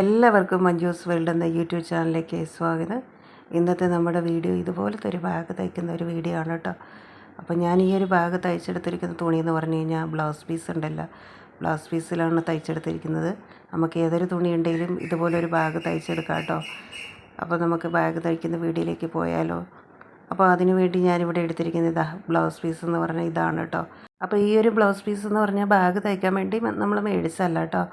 എല്ലാവർക്കും മഞ്ജൂസ് വേൾഡ് എന്ന യൂട്യൂബ് ചാനലിലേക്ക് സ്വാഗതം. ഇന്നത്തെ നമ്മുടെ വീഡിയോ ഇതുപോലത്തെ ഒരു ബാഗ് തയ്ക്കുന്ന ഒരു വീഡിയോ ആണ് കേട്ടോ. അപ്പോൾ ഞാൻ ഈ ഒരു ബാഗ് തയ്ച്ചെടുത്തിരിക്കുന്ന തുണി എന്ന് പറഞ്ഞു കഴിഞ്ഞാൽ ബ്ലൗസ് പീസ് ഉണ്ടല്ലോ. ബ്ലൗസ് പീസിലാണ് തയ്ച്ചെടുത്തിരിക്കുന്നത്. നമുക്ക് ഏതൊരു തുണി ഉണ്ടെങ്കിലും ഇതുപോലൊരു ബാഗ് തയ്ച്ചെടുക്കാം കേട്ടോ. അപ്പോൾ നമുക്ക് ബാഗ് തയ്ക്കുന്ന വീഡിയോയിലേക്ക് പോയാലോ. അപ്പോൾ അതിനുവേണ്ടി ഞാനിവിടെ എടുത്തിരിക്കുന്ന ഇതാ ബ്ലൗസ് പീസ് എന്ന് പറഞ്ഞാൽ ഇതാണ് കേട്ടോ. അപ്പോൾ ഈ ഒരു ബ്ലൗസ് പീസ് എന്ന് പറഞ്ഞാൽ ബാഗ് തയ്ക്കാൻ വേണ്ടി നമ്മൾ മേടിച്ചല്ല കേട്ടോ.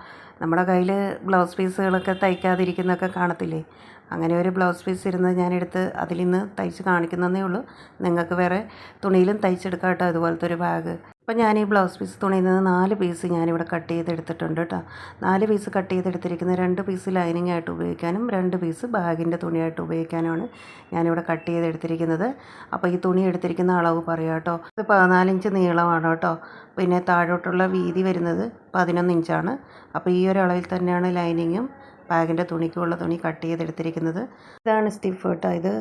നമ്മുടെ കയ്യിൽ ബ്ലൗസ് പീസുകളൊക്കെ തയ്ക്കാതിരിക്കുന്നതൊക്കെ കാണത്തില്ലേ? അങ്ങനെ ഒരു ബ്ലൗസ് പീസ് ഇരുന്ന് ഞാനെടുത്ത് അതിൽ നിന്ന് തയ്ച്ച് കാണിക്കുന്നതേ ഉള്ളൂ. നിങ്ങൾക്ക് വേറെ തുണിയിലും തയ്ച്ചെടുക്കാം കേട്ടോ അതുപോലത്തെ ഒരു ബാഗ്. അപ്പോൾ ഞാൻ ഈ ബ്ലൗസ് പീസ് തുണിയിൽ നിന്ന് നാല് പീസ് ഞാനിവിടെ കട്ട് ചെയ്തെടുത്തിട്ടുണ്ട് കേട്ടോ. നാല് പീസ് കട്ട് ചെയ്തെടുത്തിരിക്കുന്ന രണ്ട് പീസ് ലൈനിങ് ആയിട്ട് ഉപയോഗിക്കാനും രണ്ട് പീസ് ബാഗിന്റെ തുണിയായിട്ട് ഉപയോഗിക്കാനുമാണ് ഞാനിവിടെ കട്ട് ചെയ്തെടുത്തിരിക്കുന്നത്. അപ്പോൾ ഈ തുണി എടുത്തിരിക്കുന്ന അളവ് പറയാം കേട്ടോ. ഇത് പതിനാലിഞ്ച് നീളമാണ് കേട്ടോ. പിന്നെ താഴോട്ടുള്ള വീതി വരുന്നത് പതിനൊന്ന് ഇഞ്ചാണ്. അപ്പോൾ ഈ ഒരു അളവിൽ തന്നെയാണ് ലൈനിങ്ങും ബാഗിന്റെ തുണിക്കുള്ള തുണി കട്ട് ചെയ്തെടുത്തിരിക്കുന്നത്. ഇതാണ് സ്റ്റിഫ് കേട്ടോ ഇത്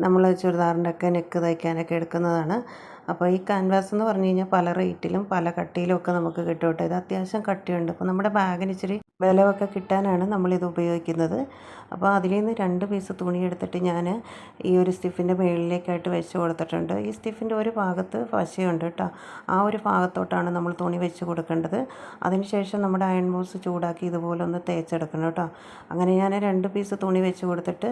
നമ്മൾ ചുരിദാറിന്റെ ഒക്കെ നെക്ക് തയ്ക്കാനൊക്കെ എടുക്കുന്നതാണ്. അപ്പോൾ ഈ ക്യാൻവാസ് എന്ന് പറഞ്ഞു കഴിഞ്ഞാൽ പല റേറ്റിലും പല കട്ടിയിലും ഒക്കെ നമുക്ക് കിട്ടും കേട്ടോ. ഇത് അത്യാവശ്യം കട്ടിയുണ്ട്. അപ്പോൾ നമ്മുടെ ബാഗിന് ഇച്ചിരി ബലമൊക്കെ കിട്ടാനാണ് നമ്മളിത് ഉപയോഗിക്കുന്നത്. അപ്പോൾ അതിൽ നിന്ന് രണ്ട് പീസ് തുണി എടുത്തിട്ട് ഞാൻ ഈ ഒരു സ്റ്റിഫിന്റെ മുകളിലേക്കായിട്ട് വെച്ച് കൊടുത്തിട്ടുണ്ട്. ഈ സ്റ്റിഫിന്റെ ഒരു ഭാഗത്ത് പശയുണ്ട് കേട്ടോ. ആ ഒരു ഭാഗത്തോട്ടാണ് നമ്മൾ തുണി വെച്ച് കൊടുക്കേണ്ടത്. അതിനുശേഷം നമ്മുടെ അയൺ ബോക്സ് ചൂടാക്കി ഇതുപോലെ ഒന്ന് തേച്ചെടുക്കണം കേട്ടോ. അങ്ങനെ ഞാൻ രണ്ട് പീസ് തുണി വെച്ച് കൊടുത്തിട്ട്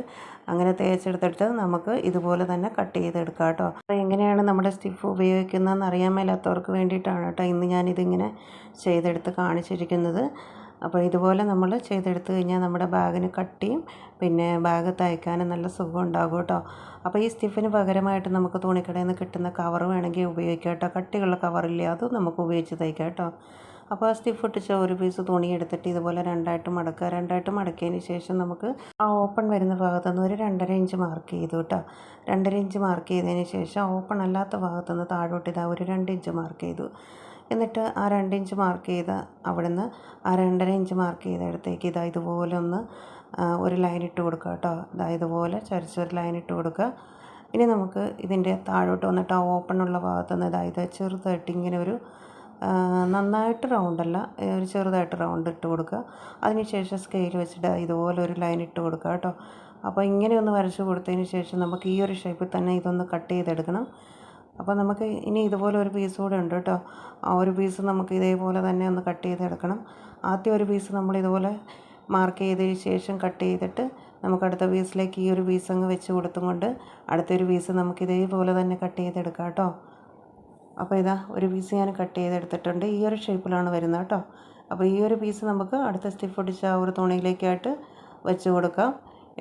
അങ്ങനെ തേച്ചെടുത്തിട്ട് നമുക്ക് ഇതുപോലെ തന്നെ കട്ട് ചെയ്തെടുക്കാം കേട്ടോ. അപ്പോൾ എങ്ങനെയാണ് നമ്മുടെ സ്റ്റിഫ് ഉപയോഗിക്കുന്നതെന്ന് അറിയാൻ മേലാത്തവർക്ക് വേണ്ടിയിട്ടാണ് കേട്ടോ ഇന്ന് ഞാനിതിങ്ങനെ ചെയ്തെടുത്ത് കാണിച്ചിരിക്കുന്നത്. അപ്പോൾ ഇതുപോലെ നമ്മൾ ചെയ്തെടുത്ത് കഴിഞ്ഞാൽ നമ്മുടെ ബാഗിന് കട്ടിയും പിന്നെ ബാഗ് തയ്ക്കാനും നല്ല സുഖം ഉണ്ടാകും കേട്ടോ. അപ്പോൾ ഈ സ്റ്റിഫിന് പകരമായിട്ട് നമുക്ക് തുണിക്കടയിൽ നിന്ന് കിട്ടുന്ന കവർ വേണമെങ്കിൽ ഉപയോഗിക്കാം കേട്ടോ. കട്ടിയുള്ള കവറില്ലേ അതും നമുക്ക് ഉപയോഗിച്ച് തയ്ക്കാം കേട്ടോ. അപ്പോൾ ആ സ്റ്റിഫ് ഒട്ടിച്ച ഒരു പീസ് തുണി എടുത്തിട്ട് ഇതുപോലെ രണ്ടായിട്ട് മടക്കുക. രണ്ടായിട്ട് മടക്കിയതിന് ശേഷം നമുക്ക് ആ ഓപ്പൺ വരുന്ന ഭാഗത്തുനിന്ന് ഒരു രണ്ടര ഇഞ്ച് മാർക്ക് ചെയ്തു കേട്ടോ. രണ്ടര ഇഞ്ച് മാർക്ക് ചെയ്തതിന് ശേഷം ഓപ്പൺ അല്ലാത്ത ഭാഗത്തുനിന്ന് താഴോട്ട് ഇതാ ഒരു രണ്ട് ഇഞ്ച് മാർക്ക് ചെയ്തു. എന്നിട്ട് ആ രണ്ട് ഇഞ്ച് മാർക്ക് ചെയ്ത അവിടുന്ന് ആ രണ്ടര ഇഞ്ച് മാർക്ക് ചെയ്ത അടുത്തേക്ക് ഇതാ ഇതുപോലെ ഒന്ന് ഒരു ലൈൻ ഇട്ട് കൊടുക്കുക കേട്ടോ. ഇതാ ഇതുപോലെ ചരിച്ചൊരു ലൈൻ ഇട്ട് കൊടുക്കുക. ഇനി നമുക്ക് ഇതിന്റെ താഴോട്ട് വന്നിട്ട് ആ ഓപ്പൺ ഉള്ള ഭാഗത്തുനിന്ന് ഇതാ ഇത് ചെറുതായിട്ട് ഇങ്ങനെ ഒരു നന്നായിട്ട് റൗണ്ടല്ല ഒരു ചെറുതായിട്ട് റൗണ്ട് ഇട്ട് കൊടുക്കുക. അതിനുശേഷം സ്കെയിൽ വെച്ചിട്ട് ഇതുപോലെ ഒരു ലൈൻ ഇട്ട് കൊടുക്കുക കേട്ടോ. അപ്പോൾ ഇങ്ങനെ ഒന്ന് വരച്ച് കൊടുത്തതിന് ശേഷം നമുക്ക് ഈ ഒരു ഷേപ്പിൽ തന്നെ ഇതൊന്ന് കട്ട് ചെയ്തെടുക്കണം. അപ്പോൾ നമുക്ക് ഇനി ഇതുപോലെ ഒരു പീസ് കൂടെ ഉണ്ട് കേട്ടോ. ആ ഒരു പീസ് നമുക്ക് ഇതേപോലെ തന്നെ ഒന്ന് കട്ട് ചെയ്തെടുക്കണം. ആദ്യം ഒരു പീസ് നമ്മൾ ഇതുപോലെ മാർക്ക് ചെയ്തതിന് ശേഷം കട്ട് ചെയ്തിട്ട് നമുക്ക് അടുത്ത പീസിലേക്ക് ഈ ഒരു പീസ് അങ്ങ് വെച്ച് കൊടുത്തും കൊണ്ട് അടുത്തൊരു പീസ് നമുക്ക് ഇതേപോലെ തന്നെ കട്ട് ചെയ്തെടുക്കാം കേട്ടോ. അപ്പോൾ ഇതാ ഒരു പീസ് ഞാൻ കട്ട് ചെയ്തെടുത്തിട്ടുണ്ട്. ഈ ഒരു ഷേപ്പിലാണ് വരുന്നത് കേട്ടോ. അപ്പോൾ ഈ ഒരു പീസ് നമുക്ക് അടുത്ത സ്റ്റിഫ് ഒടിച്ച ആ ഒരു തുണിയിലേക്കായിട്ട് വെച്ച് കൊടുക്കാം.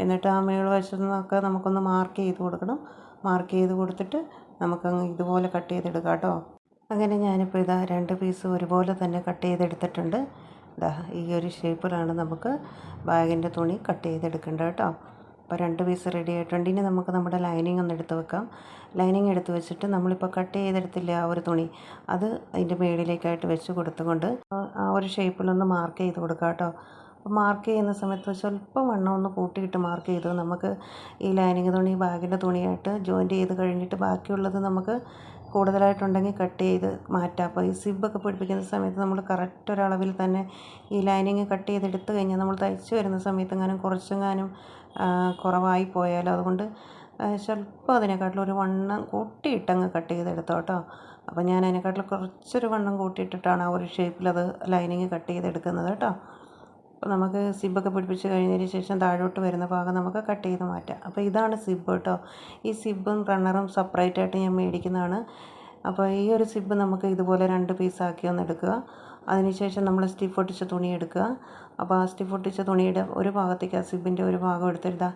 എന്നിട്ട് ആ മേൾ വശത്തുനിന്നൊക്കെ നമുക്കൊന്ന് മാർക്ക് ചെയ്ത് കൊടുക്കണം. മാർക്ക് ചെയ്ത് കൊടുത്തിട്ട് നമുക്കങ്ങ് ഇതുപോലെ കട്ട് ചെയ്തെടുക്കാം കേട്ടോ. അങ്ങനെ ഞാനിപ്പോൾ ഇതാ രണ്ട് പീസ് ഒരുപോലെ തന്നെ കട്ട് ചെയ്തെടുത്തിട്ടുണ്ട്. ഇതാ ഈ ഒരു ഷേപ്പിലാണ് നമുക്ക് ബാഗിന്റെ തുണി കട്ട് ചെയ്തെടുക്കേണ്ടത് കേട്ടോ. അപ്പോൾ രണ്ട് പീസ് റെഡി ആയിട്ടുണ്ട്. ഇനി നമുക്ക് നമ്മുടെ ലൈനിങ് ഒന്ന് എടുത്ത് വെക്കാം. ലൈനിങ് എടുത്ത് വെച്ചിട്ട് നമ്മളിപ്പോൾ കട്ട് ചെയ്തെടുത്തില്ല ആ ഒരു തുണി. അത് അതിന്റെ മേളിലേക്കായിട്ട് വെച്ച് കൊടുത്തുകൊണ്ട് ആ ഒരു ഷേപ്പിലൊന്ന് മാർക്ക് ചെയ്ത് കൊടുക്കാം കേട്ടോ. അപ്പോൾ മാർക്ക് ചെയ്യുന്ന സമയത്ത് സ്വല്പം വണ്ണം ഒന്ന് കൂട്ടിയിട്ട് മാർക്ക് ചെയ്തു. നമുക്ക് ഈ ലൈനിങ് തുണി ബാഗിന്റെ തുണിയായിട്ട് ജോയിന്റ് ചെയ്ത് കഴിഞ്ഞിട്ട് ബാക്കിയുള്ളത് നമുക്ക് കൂടുതലായിട്ടുണ്ടെങ്കിൽ കട്ട് ചെയ്ത് മാറ്റാം. അപ്പോൾ ഈ സിബൊക്കെ പിടിപ്പിക്കുന്ന സമയത്ത് നമ്മൾ കറക്റ്റ് ഒരളവിൽ തന്നെ ഈ ലൈനിങ് കട്ട് ചെയ്തെടുത്ത് കഴിഞ്ഞാൽ നമ്മൾ തയ്ച്ച് വരുന്ന സമയത്ത് എങ്ങാനും കുറച്ചെങ്ങാനും കുറവായി പോയാലോ. അതുകൊണ്ട് സ്വല്പം അതിനെക്കാട്ടിലും ഒരു വണ്ണം കൂട്ടിയിട്ടങ്ങ് കട്ട് ചെയ്തെടുത്തോ കേട്ടോ അപ്പോൾ ഞാൻ അതിനെക്കാട്ടിലും കുറച്ചൊരു വണ്ണം കൂട്ടിയിട്ടിട്ടാണ് ആ ഒരു ഷേപ്പിൽ അത് ലൈനിങ് കട്ട് ചെയ്തെടുക്കുന്നത് കേട്ടോ അപ്പോൾ നമുക്ക് സിബൊക്കെ പിടിപ്പിച്ച് കഴിഞ്ഞതിന് ശേഷം താഴോട്ട് വരുന്ന ഭാഗം നമുക്ക് കട്ട് ചെയ്ത് മാറ്റാം. അപ്പോൾ ഇതാണ് സിബ് കേട്ടോ. ഈ സിബും റണ്ണറും സെപ്പറേറ്റ് ആയിട്ട് ഞാൻ മേടിക്കുന്നതാണ്. അപ്പോൾ ഈ ഒരു സിബ് നമുക്ക് ഇതുപോലെ രണ്ട് പീസാക്കി ഒന്ന് എടുക്കുക. അതിനുശേഷം നമ്മൾ സ്റ്റിഫ് ഒട്ടിച്ച തുണി എടുക്കുക. അപ്പോൾ ആ സ്റ്റിഫ് ഒട്ടിച്ച തുണിയുടെ ഒരു ഭാഗത്തേക്ക് ആ സിബിന്റെ ഒരു ഭാഗം എടുത്തിട്ട്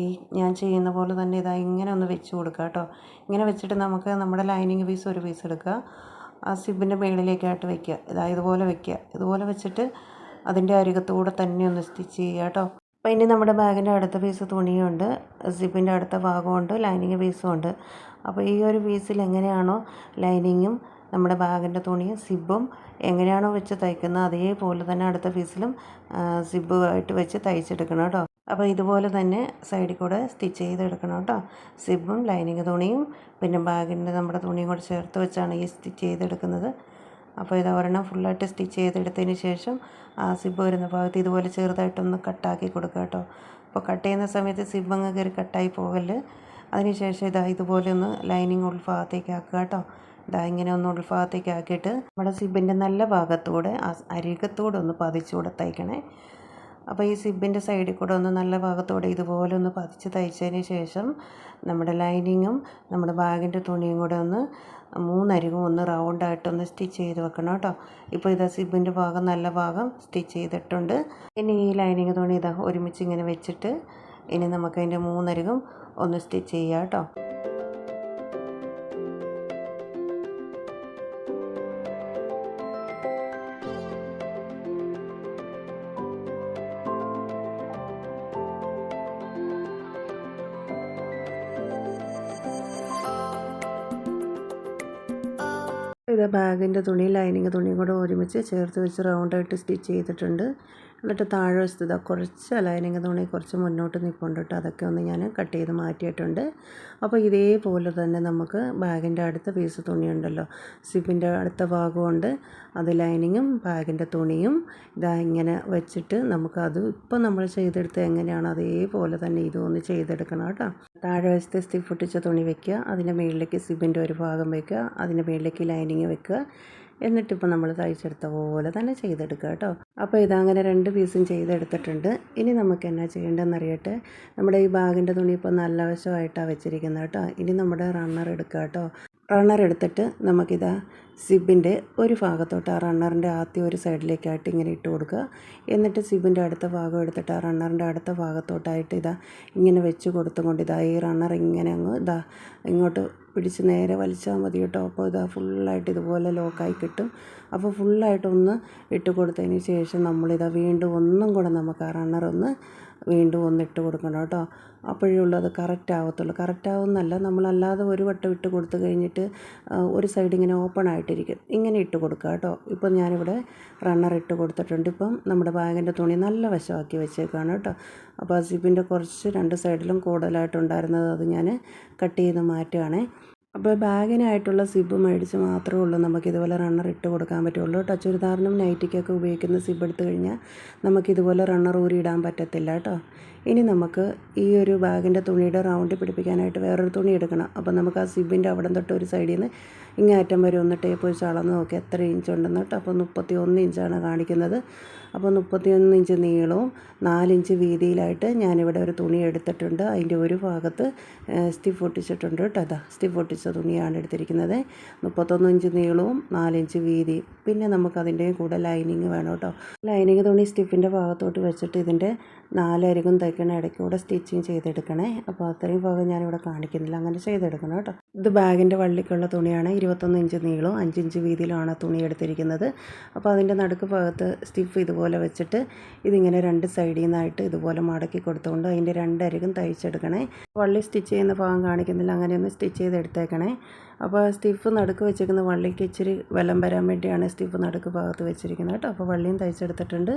ഈ ഞാൻ ചെയ്യുന്ന പോലെ തന്നെ ഇതാ ഇങ്ങനെ ഒന്ന് വെച്ച് കൊടുക്കുക കേട്ടോ. ഇങ്ങനെ വെച്ചിട്ട് നമുക്ക് നമ്മുടെ ലൈനിങ് പീസ് ഒരു പീസ് എടുക്കുക. ആ സിബിന്റെ മുകളിലേക്കായിട്ട് വെക്കുക. ഇതാ ഇതുപോലെ വെക്കുക. ഇതുപോലെ വെച്ചിട്ട് അതിന്റെ അരികത്തൂടെ തന്നെ ഒന്ന് സ്റ്റിച്ച് ചെയ്യുക കേട്ടോ. അപ്പോൾ ഇനി നമ്മുടെ ബാഗിന്റെ അടുത്ത പീസ് തുണിയുണ്ട്. സിബിന്റെ അടുത്ത ഭാഗമുണ്ട് ലൈനിങ് പീസും ഉണ്ട്. അപ്പോൾ ഈ ഒരു പീസിൽ എങ്ങനെയാണോ ലൈനിങ്ങും നമ്മുടെ ബാഗിന്റെ തുണിയും സിബും എങ്ങനെയാണോ വെച്ച് തയ്ക്കുന്നത് അതേപോലെ തന്നെ അടുത്ത പീസിലും സിബുമായിട്ട് വെച്ച് തയ്ച്ചെടുക്കണം കേട്ടോ. അപ്പോൾ ഇതുപോലെ തന്നെ സൈഡിൽ കൂടെ സ്റ്റിച്ച് ചെയ്തെടുക്കണം കേട്ടോ. സിബും ലൈനിങ് തുണിയും പിന്നെ ബാഗിന്റെ നമ്മുടെ തുണിയും കൂടെ ചേർത്ത് വെച്ചാണ് ഈ സ്റ്റിച്ച് ചെയ്തെടുക്കുന്നത്. അപ്പോൾ ഇത് ഒരെണ്ണം ഫുള്ളായിട്ട് സ്റ്റിച്ച് ചെയ്തെടുത്തതിന് ശേഷം ആ സിബ് വരുന്ന ഭാഗത്ത് ഇതുപോലെ ചെറുതായിട്ടൊന്ന് കട്ടാക്കി കൊടുക്കുക കേട്ടോ. അപ്പോൾ കട്ട് ചെയ്യുന്ന സമയത്ത് സിബ് അങ്ങ് കയറി കട്ടായി പോകല്ല് അതിനുശേഷം ഇതാ ഇതുപോലെ ഒന്ന് ലൈനിങ് ഉൾഭാഗത്തേക്ക് ആക്കുക കേട്ടോ. ഇതാ ഇങ്ങനെ ഒന്ന് ഉൾഭാഗത്തേക്ക് ആക്കിയിട്ട് നമ്മുടെ സിബിന്റെ നല്ല ഭാഗത്തൂടെ ആ അരികത്തൂടെ ഒന്ന് പതിച്ചുകൂടെ തയ്ക്കണേ. അപ്പോൾ ഈ സിബിന്റെ സൈഡിൽ കൂടെ ഒന്ന് നല്ല ഭാഗത്തോടെ ഇതുപോലെ ഒന്ന് പതിച്ച് തയ്ച്ചതിന് ശേഷം നമ്മുടെ ലൈനിങ്ങും നമ്മുടെ ബാഗിന്റെ തുണിയും കൂടെ ഒന്ന് മൂന്നരികും ഒന്ന് റൗണ്ടായിട്ടൊന്ന് സ്റ്റിച്ച് ചെയ്ത് വെക്കണം കേട്ടോ. ഇപ്പോൾ ഇതാ സിബിന്റെ ഭാഗം നല്ല ഭാഗം സ്റ്റിച്ച് ചെയ്തിട്ടുണ്ട്. ഇനി ഈ ലൈനിങ് തുണി ഇതാ ഒരുമിച്ച് ഇങ്ങനെ വെച്ചിട്ട് ഇനി നമുക്ക് അതിന്റെ മൂന്നരികും ഒന്ന് സ്റ്റിച്ച് ചെയ്യാം കേട്ടോ. ഇത് ബാഗിന്റെ തുണി ലൈനിങ് തുണിയും കൂടെ ഒരുമിച്ച് ചേർത്ത് വെച്ച് റൗണ്ടായിട്ട് സ്റ്റിച്ച് ചെയ്തിട്ടുണ്ട്. എന്നിട്ട് താഴെ വസ്തുത കുറച്ച് ലൈനിങ് തുണി കുറച്ച് മുന്നോട്ട് നിൽപ്പുണ്ട് അതൊക്കെ ഒന്ന് ഞാൻ കട്ട് ചെയ്ത് മാറ്റിയിട്ടുണ്ട്. അപ്പോൾ ഇതേപോലെ തന്നെ നമുക്ക് ബാഗിന്റെ അടുത്ത പീസ് തുണിയുണ്ടല്ലോ. സിപ്പിന്റെ അടുത്ത ഭാഗമുണ്ട്. അത് ലൈനിങ്ങും ബാഗിന്റെ തുണിയും ഇതാ ഇങ്ങനെ വെച്ചിട്ട് നമുക്ക് അത് ഇപ്പം നമ്മൾ ചെയ്തെടുത്ത് എങ്ങനെയാണ് അതേപോലെ തന്നെ ഇതും ഒന്ന് ചെയ്തെടുക്കണം കേട്ടോ. താഴെ വശത്തെ സ്റ്റിഫ് ഒട്ടിച്ച തുണി വെക്കുക. അതിന്റെ മുകളിലേക്ക് സിബിന്റെ ഒരു ഭാഗം വെക്കുക. അതിന്റെ മുകളിലേക്ക് ലൈനിങ് വെക്കുക. എന്നിട്ടിപ്പോൾ നമ്മൾ തയ്ച്ചെടുത്ത പോലെ തന്നെ ചെയ്തെടുക്കുക കേട്ടോ. അപ്പോൾ ഇതങ്ങനെ രണ്ട് പീസും ചെയ്തെടുത്തിട്ടുണ്ട്. ഇനി നമുക്ക് എന്നാ ചെയ്യേണ്ടതെന്ന് അറിയട്ടെ നമ്മുടെ ഈ ബാഗിന്റെ തുണി ഇപ്പോൾ നല്ല വശമായിട്ടാണ് വെച്ചിരിക്കുന്നത് കേട്ടോ. ഇനി നമ്മുടെ റണ്ണർ എടുക്കുക കേട്ടോ. റണ്ണർ എടുത്തിട്ട് നമുക്കിതാ സിബിന്റെ ഒരു ഭാഗത്തോട്ട് ആ റണ്ണറിന്റെ ആദ്യം ഒരു സൈഡിലേക്കായിട്ട് ഇങ്ങനെ ഇട്ട് കൊടുക്കുക. എന്നിട്ട് സിബിന്റെ അടുത്ത ഭാഗം എടുത്തിട്ട് ആ റണ്ണറിന്റെ അടുത്ത ഭാഗത്തോട്ടായിട്ട് ഇതാ ഇങ്ങനെ വെച്ച് കൊടുത്തുകൊണ്ട് ഇതാ ഈ റണ്ണർ ഇങ്ങനെ അങ്ങ് ഇതാ ഇങ്ങോട്ട് പിടിച്ച് നേരെ വലിച്ചാൽ മതി കേട്ടോ. അപ്പോൾ ഇതാ ഫുള്ളായിട്ട് ഇതുപോലെ ലോക്കായി കിട്ടും. അപ്പോൾ ഫുള്ളായിട്ടൊന്ന് ഇട്ട് കൊടുത്തതിന് ശേഷം നമ്മളിതാ വീണ്ടും ഒന്നും കൂടെ നമുക്ക് ആ റണ്ണർ ഒന്ന് വീണ്ടും ഒന്ന് ഇട്ട് കൊടുക്കണം കേട്ടോ. അപ്പോഴേ ഉള്ളൂ അത് കറക്റ്റ് ആവത്തുള്ളൂ. കറക്റ്റ് ആവുന്നല്ല നമ്മളല്ലാതെ ഒരു വട്ടം ഇട്ട് കൊടുത്തു കഴിഞ്ഞിട്ട് ഒരു സൈഡ് ഇങ്ങനെ ഓപ്പൺ ആയിട്ടിരിക്കും. ഇങ്ങനെ ഇട്ട് കൊടുക്കുക കേട്ടോ. ഇപ്പം ഞാനിവിടെ റണ്ണർ ഇട്ട് കൊടുത്തിട്ടുണ്ട്. ഇപ്പം നമ്മുടെ ബാഗിന്റെ തുണി നല്ല വശമാക്കി വെച്ചേക്കാണ് കേട്ടോ. അപ്പോൾ ആ സിബിന്റെ കുറച്ച് രണ്ട് സൈഡിലും കൂടുതലായിട്ടുണ്ടായിരുന്നത് അത് ഞാൻ കട്ട് ചെയ്ത് മാറ്റുകയാണേ. അപ്പോൾ ബാഗിനായിട്ടുള്ള സിബ് മേടിച്ച് മാത്രമേ ഉള്ളൂ. നമുക്ക് ഇതുപോലെ റണ്ണർ ഇട്ട് കൊടുക്കാൻ പറ്റുള്ളൂ. കേട്ടോ ചുരിദാറിനും നൈറ്റിക്കൊക്കെ ഉപയോഗിക്കുന്ന സിബ് എടുത്തു കഴിഞ്ഞാൽ നമുക്ക് ഇതുപോലെ റണ്ണർ ഊരി ഇടാൻ പറ്റത്തില്ല കേട്ടോ. ഇനി നമുക്ക് ഈ ഒരു ബാഗിന്റെ തുണിയുടെ റൗണ്ട് പിടിപ്പിക്കാനായിട്ട് വേറൊരു തുണി എടുക്കണം. അപ്പോൾ നമുക്ക് ആ സിബിന്റെ അവിടെ തൊട്ട് ഒരു സൈഡിൽ നിന്ന് ഇങ്ങേ അറ്റം വരെ ഒന്ന് ടേപ്പ് വെച്ച് അളന്ന് നോക്കി എത്ര ഇഞ്ച് ഉണ്ടെന്ന് കേട്ടോ. അപ്പോൾ മുപ്പത്തി ഒന്ന് ഇഞ്ചാണ് കാണിക്കുന്നത്. അപ്പോൾ മുപ്പത്തിയൊന്ന് ഇഞ്ച് നീളവും നാലിഞ്ച് വീതിയിലായിട്ട് ഞാനിവിടെ ഒരു തുണി എടുത്തിട്ടുണ്ട്. അതിന്റെ ഒരു ഭാഗത്ത് സ്റ്റിഫ് ഒട്ടിച്ചിട്ടുണ്ട് കേട്ടോ. അതാ സ്റ്റിഫ് ഒട്ടിച്ച തുണിയാണ് എടുത്തിരിക്കുന്നത്. മുപ്പത്തൊന്ന് ഇഞ്ച് നീളവും നാലിഞ്ച് വീതിയും പിന്നെ നമുക്കതിന്റെ കൂടെ ലൈനിങ് വേണം കേട്ടോ. ലൈനിങ് തുണി സ്റ്റിഫിന്റെ ഭാഗത്തോട്ട് വെച്ചിട്ട് ഇതിന്റെ നാലരികും തയ്ക്കണ ഇടയ്ക്കൂടെ സ്റ്റിച്ചിങ് ചെയ്തെടുക്കണേ. അപ്പോൾ അത്രയും ഭാഗം ഞാനിവിടെ കാണിക്കുന്നില്ല. അങ്ങനെ ചെയ്തെടുക്കണം കേട്ടോ. ഇത് ബാഗിന്റെ വള്ളിക്കുള്ള തുണിയാണ്. ഇരുപത്തൊന്ന് ഇഞ്ച് നീളവും അഞ്ചിഞ്ച് വീതിയിലാണ് തുണി എടുത്തിരിക്കുന്നത്. അപ്പോൾ അതിന്റെ നടുക്ക് ഭാഗത്ത് സ്റ്റിഫ് ഇതുപോലെ വെച്ചിട്ട് ഇതിങ്ങനെ രണ്ട് സൈഡിൽ നിന്നായിട്ട് ഇതുപോലെ മടക്കി കൊടുത്തുകൊണ്ട് അതിന്റെ രണ്ടരികും തയ്ച്ചെടുക്കണേ. വള്ളി സ്റ്റിച്ച് ചെയ്യുന്ന ഭാഗം കാണിക്കുന്നില്ല. അങ്ങനെയൊന്ന് സ്റ്റിച്ച് ചെയ്തെടുത്തേക്കണേ. അപ്പോൾ സ്റ്റിഫ് നടുക്ക് വെച്ചിരിക്കുന്ന വള്ളിക്ക് ഇച്ചിരി വെലം വരാൻ വേണ്ടിയാണ് സ്റ്റിഫ് നടുക്ക് ഭാഗത്ത് വെച്ചിരിക്കുന്നത് കേട്ടോ. അപ്പോൾ വള്ളിയും തയ്ച്ചെടുത്തിട്ടുണ്ട്.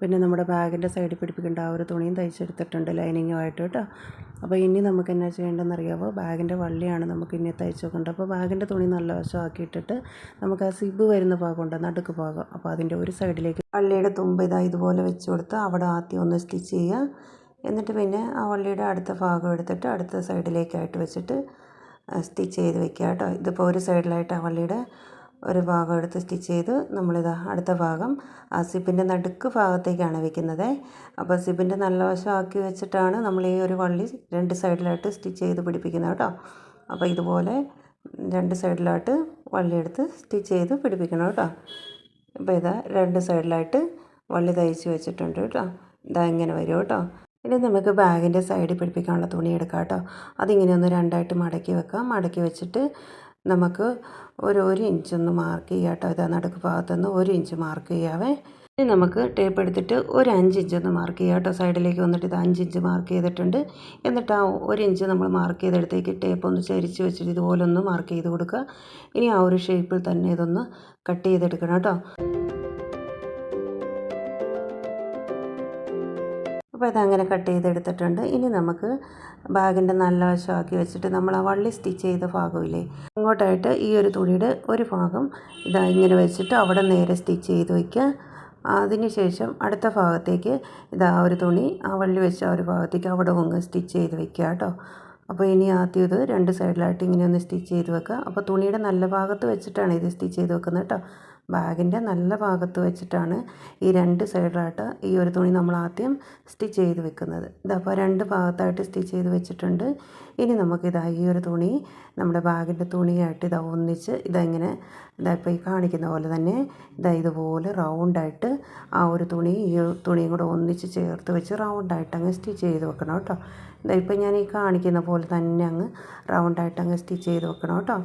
പിന്നെ നമ്മുടെ ബാഗിന്റെ സൈഡിൽ പിടിപ്പിക്കേണ്ട ആ ഒരു തുണിയും തയ്ച്ചെടുത്തിട്ടുണ്ട് ലൈനിങ്ങുമായിട്ട് കേട്ടോ. അപ്പോൾ ഇനി നമുക്ക് എന്നാ ചെയ്യേണ്ടതെന്ന് അറിയാമോ ബാഗിന്റെ വള്ളിയാണ് നമുക്ക് ഇനി തയ്ച്ച് വെക്കേണ്ടത്. അപ്പോൾ ബാഗിന്റെ തുണി നല്ല വശമാക്കിയിട്ടിട്ട് നമുക്ക് ആ സിബ് വരുന്ന ഭാഗമുണ്ട് നടുക്ക് ഭാഗം. അപ്പോൾ അതിന്റെ ഒരു സൈഡിലേക്ക് വള്ളിയുടെ തുമ്പ് ഇതാ ഇതുപോലെ വെച്ച് കൊടുത്ത് അവിടെ ആദ്യം ഒന്ന് സ്റ്റിച്ച് ചെയ്യുക. എന്നിട്ട് പിന്നെ ആ വള്ളിയുടെ അടുത്ത ഭാഗം എടുത്തിട്ട് അടുത്ത സൈഡിലേക്കായിട്ട് വെച്ചിട്ട് സ്റ്റിച്ച് ചെയ്ത് വെക്കുക കേട്ടോ. ഇതിപ്പോൾ ഒരു സൈഡിലായിട്ട് ആ വള്ളിയുടെ ഒരു ഭാഗം എടുത്ത് സ്റ്റിച്ച് ചെയ്ത് നമ്മളിത് അടുത്ത ഭാഗം ആ സിബിന്റെ നടുക്ക് ഭാഗത്തേക്കാണ് വെക്കുന്നത്. അപ്പോൾ സിബിന്റെ നല്ല വശമാക്കി വെച്ചിട്ടാണ് നമ്മൾ ഈ ഒരു വള്ളി രണ്ട് സൈഡിലായിട്ട് സ്റ്റിച്ച് ചെയ്ത് പിടിപ്പിക്കുന്നത് കേട്ടോ. അപ്പോൾ ഇതുപോലെ രണ്ട് സൈഡിലായിട്ട് വള്ളി എടുത്ത് സ്റ്റിച്ച് ചെയ്ത് പിടിപ്പിക്കണം കേട്ടോ. അപ്പോൾ ഇതാ രണ്ട് സൈഡിലായിട്ട് വള്ളി തയ്ച്ച് വെച്ചിട്ടുണ്ട് കേട്ടോ. ഇതാ ഇങ്ങനെ വരും കേട്ടോ. ഇനി നമുക്ക് ബാഗിന്റെ സൈഡിൽ പിടിപ്പിക്കാനുള്ള തുണി എടുക്കാം കേട്ടോ. അതിങ്ങനെ ഒന്ന് രണ്ടായിട്ട് മടക്കി വെക്കാം. മടക്കി വെച്ചിട്ട് നമുക്ക് ഒരു ഒരു ഇഞ്ചൊന്ന് മാർക്ക് ചെയ്യാം കേട്ടോ. ഇതാ നടുക്ക് ഭാഗത്തുനിന്ന് ഒരു ഇഞ്ച് മാർക്ക് ചെയ്യാവേ. ഇനി നമുക്ക് ടേപ്പ് എടുത്തിട്ട് ഒരു അഞ്ച് ഇഞ്ച് ഒന്ന് മാർക്ക് ചെയ്യാം കേട്ടോ. സൈഡിലേക്ക് വന്നിട്ട് ഇത് അഞ്ച് ഇഞ്ച് മാർക്ക് ചെയ്തിട്ടുണ്ട്. എന്നിട്ട് ആ ഒരു ഇഞ്ച് നമ്മൾ മാർക്ക് ചെയ്തെടുത്തേക്ക് ടേപ്പ് ഒന്ന് ചരിച്ച് വെച്ചിട്ട് ഇതുപോലെ ഒന്ന് മാർക്ക് ചെയ്ത് കൊടുക്കുക. ഇനി ആ ഒരു ഷേപ്പിൽ തന്നെ ഇതൊന്ന് കട്ട് ചെയ്തെടുക്കണം കേട്ടോ. അപ്പോൾ ഇതങ്ങനെ കട്ട് ചെയ്തെടുത്തിട്ടുണ്ട്. ഇനി നമുക്ക് ബാഗിന്റെ നല്ല വശമാക്കി വെച്ചിട്ട് നമ്മൾ ആ വള്ളി സ്റ്റിച്ച് ചെയ്ത ഭാഗമില്ലേ അങ്ങോട്ടായിട്ട് ഈ ഒരു തുണിയുടെ ഒരു ഭാഗം ഇതാ ഇങ്ങനെ വെച്ചിട്ട് അവിടെ നേരെ സ്റ്റിച്ച് ചെയ്ത് വയ്ക്കുക. അതിനുശേഷം അടുത്ത ഭാഗത്തേക്ക് ഇതാ ഒരു തുണി ആ വള്ളി വെച്ച ആ ഒരു ഭാഗത്തേക്ക് അവിടെ ഒന്ന് സ്റ്റിച്ച് ചെയ്ത് വെക്കുക കേട്ടോ. അപ്പോൾ ഇനി ആദ്യം ഇത് രണ്ട് സൈഡിലായിട്ട് ഇങ്ങനെ ഒന്ന് സ്റ്റിച്ച് ചെയ്ത് വെക്കുക. അപ്പോൾ തുണിയുടെ നല്ല ഭാഗത്ത് വെച്ചിട്ടാണ് ഇത് സ്റ്റിച്ച് ചെയ്ത് വെക്കുന്നത് കേട്ടോ. ബാഗിന്റെ നല്ല ഭാഗത്ത് വെച്ചിട്ടാണ് ഈ രണ്ട് സൈഡിലായിട്ട് ഈ ഒരു തുണി നമ്മൾ ആദ്യം സ്റ്റിച്ച് ചെയ്ത് വെക്കുന്നത്. ഇതപ്പോൾ രണ്ട് ഭാഗത്തായിട്ട് സ്റ്റിച്ച് ചെയ്ത് വെച്ചിട്ടുണ്ട്. ഇനി നമുക്കിതാ ഈ ഒരു തുണി നമ്മുടെ ബാഗിന്റെ തുണിയായിട്ട് ഇതാ ഒന്നിച്ച് ഇതെങ്ങനെ ഇതാ ഇപ്പോൾ ഈ കാണിക്കുന്ന പോലെ തന്നെ ഇതാ ഇതുപോലെ റൗണ്ടായിട്ട് ആ ഒരു തുണി ഈ തുണിയും കൂടെ ഒന്നിച്ച് ചേർത്ത് വെച്ച് റൗണ്ടായിട്ട് അങ്ങ് സ്റ്റിച്ച് ചെയ്ത് വെക്കണം കേട്ടോ. ഇതാ ഇപ്പോൾ ഞാൻ ഈ കാണിക്കുന്ന പോലെ തന്നെ അങ്ങ് റൗണ്ടായിട്ട് അങ്ങ് സ്റ്റിച്ച് ചെയ്ത് വെക്കണം കേട്ടോ.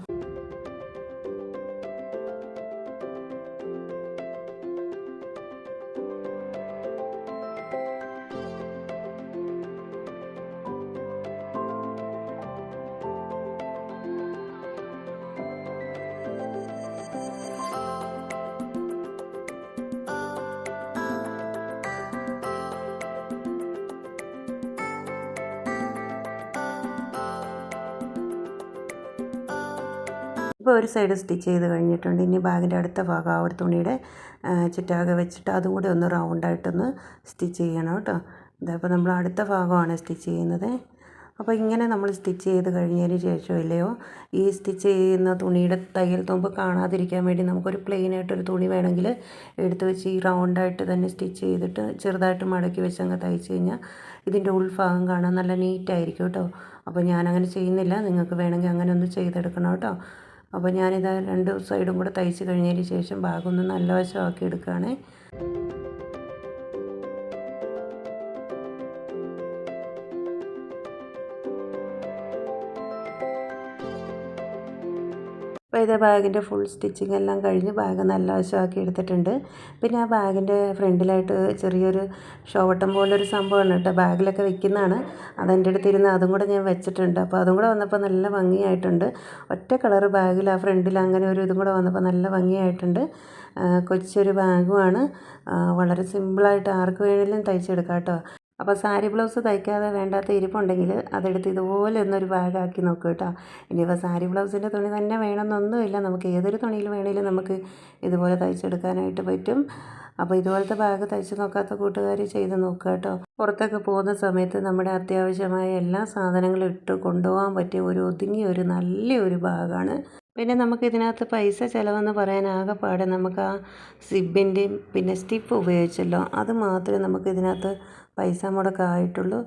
ഇപ്പോൾ ഒരു സൈഡ് സ്റ്റിച്ച് ചെയ്ത് കഴിഞ്ഞിട്ടുണ്ട്. ഇനി ബാഗിന്റെ അടുത്ത ഭാഗം ആ ഒരു തുണിയുടെ ചുറ്റാകെ വെച്ചിട്ട് അതും ഒന്ന് റൗണ്ടായിട്ടൊന്ന് സ്റ്റിച്ച് ചെയ്യണം കേട്ടോ. ഇതപ്പോൾ നമ്മൾ അടുത്ത ഭാഗമാണ് സ്റ്റിച്ച് ചെയ്യുന്നത്. അപ്പോൾ ഇങ്ങനെ നമ്മൾ സ്റ്റിച്ച് ചെയ്ത് കഴിഞ്ഞതിന് ശേഷം ഇല്ലയോ ഈ സ്റ്റിച്ച് ചെയ്യുന്ന തുണിയുടെ തയ്യൽ തുമ്പ് കാണാതിരിക്കാൻ വേണ്ടി നമുക്കൊരു പ്ലെയിനായിട്ടൊരു തുണി വേണമെങ്കിൽ എടുത്ത് വെച്ച് ഈ റൗണ്ടായിട്ട് തന്നെ സ്റ്റിച്ച് ചെയ്തിട്ട് ചെറുതായിട്ട് മടക്കി വെച്ച് അങ്ങ് തയ്ച്ച് കഴിഞ്ഞാൽ ഇതിന്റെ ഉൾഭാഗം കാണാൻ നല്ല നീറ്റായിരിക്കും കേട്ടോ. അപ്പോൾ ഞാനങ്ങനെ ചെയ്യുന്നില്ല. നിങ്ങൾക്ക് വേണമെങ്കിൽ അങ്ങനെ ഒന്ന് ചെയ്തെടുക്കണം കേട്ടോ. അപ്പോൾ ഞാനിത് രണ്ട് സൈഡും കൂടെ തയ്ച്ച് കഴിഞ്ഞതിന് ശേഷം ഭാഗമൊന്ന് നല്ല വശമാക്കി എടുക്കുകയാണേ അപ്പോൾ ഇത് ബാഗിന്റെ ഫുൾ സ്റ്റിച്ചിങ് എല്ലാം കഴിഞ്ഞ് ബാഗ് നല്ല വശമാക്കി എടുത്തിട്ടുണ്ട്. പിന്നെ ആ ബാഗിന്റെ ഫ്രണ്ടിലായിട്ട് ചെറിയൊരു ഷോവട്ടം പോലൊരു സംഭവമാണ് കേട്ടോ. ബാഗിലൊക്കെ വെക്കുന്നതാണ്. അതെന്റെ അടുത്തിരുന്ന് അതും കൂടെ ഞാൻ വെച്ചിട്ടുണ്ട്. അപ്പോൾ അതും കൂടെ വന്നപ്പോൾ നല്ല ഭംഗിയായിട്ടുണ്ട്. ഒറ്റ കളർ ബാഗിൽ ആ ഫ്രണ്ടിൽ അങ്ങനെ ഒരു ഇതും കൂടെ വന്നപ്പോൾ നല്ല ഭംഗിയായിട്ടുണ്ട്. കൊച്ചൊരു ബാഗുമാണ്. വളരെ സിമ്പിളായിട്ട് ആർക്ക് വേണമെങ്കിലും തയ്ച്ചെടുക്കാം കേട്ടോ. അപ്പോൾ സാരി ബ്ലൗസ് തയ്ക്കാതെ വേണ്ടാത്ത ഇരിപ്പുണ്ടെങ്കിൽ അതെടുത്ത് ഇതുപോലെ ഒന്നൊരു ബാഗാക്കി നോക്കുക കേട്ടോ. ഇനിയിപ്പോൾ സാരി ബ്ലൗസിന്റെ തുണി തന്നെ വേണമെന്നൊന്നുമില്ല. നമുക്ക് ഏതൊരു തുണിയിൽ വേണമെങ്കിലും നമുക്ക് ഇതുപോലെ തയ്ച്ചെടുക്കാനായിട്ട് പറ്റും. അപ്പോൾ ഇതുപോലത്തെ ബാഗ് തയ്ച്ച് നോക്കാത്ത കൂട്ടുകാർ ചെയ്ത് നോക്കുക കേട്ടോ. പുറത്തൊക്കെ പോകുന്ന സമയത്ത് നമ്മുടെ അത്യാവശ്യമായ എല്ലാ സാധനങ്ങളും ഇട്ട് കൊണ്ടുപോകാൻ പറ്റിയ ഒരു ഒതുങ്ങിയ ഒരു നല്ലൊരു ബാഗാണ്. പിന്നെ നമുക്ക് ഇതിനകത്ത് പൈസ ചിലവെന്ന് പറയാൻ ആകെപ്പാടെ നമുക്ക് ആ സിബിന്റെയും പിന്നെ സ്റ്റിപ്പ് ഉപയോഗിച്ചല്ലോ. അത് മാത്രമേ നമുക്ക് ഇതിനകത്ത് പൈസ മുടക്കായിട്ടുള്ളൂ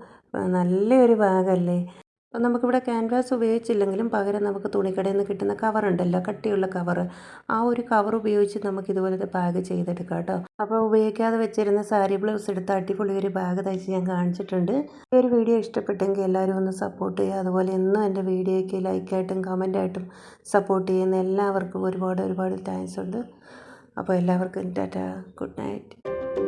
നല്ലൊരു ബാഗല്ലേ അപ്പം നമുക്കിവിടെ ക്യാൻവാസ് ഉപയോഗിച്ചില്ലെങ്കിലും പകരം നമുക്ക് തുണിക്കടയിൽ നിന്ന് കിട്ടുന്ന കവറുണ്ടല്ലോ കട്ടിയുള്ള കവർ ആ ഒരു കവർ ഉപയോഗിച്ച് നമുക്ക് ഇതുപോലത്തെ ബാഗ് ചെയ്തെടുക്കാം കേട്ടോ. അപ്പോൾ ഉപയോഗിക്കാതെ വെച്ചിരുന്ന സാരി ബ്ലൗസ് എടുത്ത് അടിപൊളി ഒരു ബാഗ് തയ്ച്ച് ഞാൻ കാണിച്ചിട്ടുണ്ട്. ഈ ഒരു വീഡിയോ ഇഷ്ടപ്പെട്ടെങ്കിൽ എല്ലാവരും ഒന്ന് സപ്പോർട്ട് ചെയ്യുക. അതുപോലെ എന്നും എന്റെ വീഡിയോയ്ക്ക് ലൈക്കായിട്ടും കമന്റായിട്ടും സപ്പോർട്ട് ചെയ്യുന്ന എല്ലാവർക്കും ഒരുപാട് ഒരുപാട് താങ്ക്സ് ഉണ്ട്. അപ്പോൾ എല്ലാവർക്കും ടാറ്റ ഗുഡ് നൈറ്റ്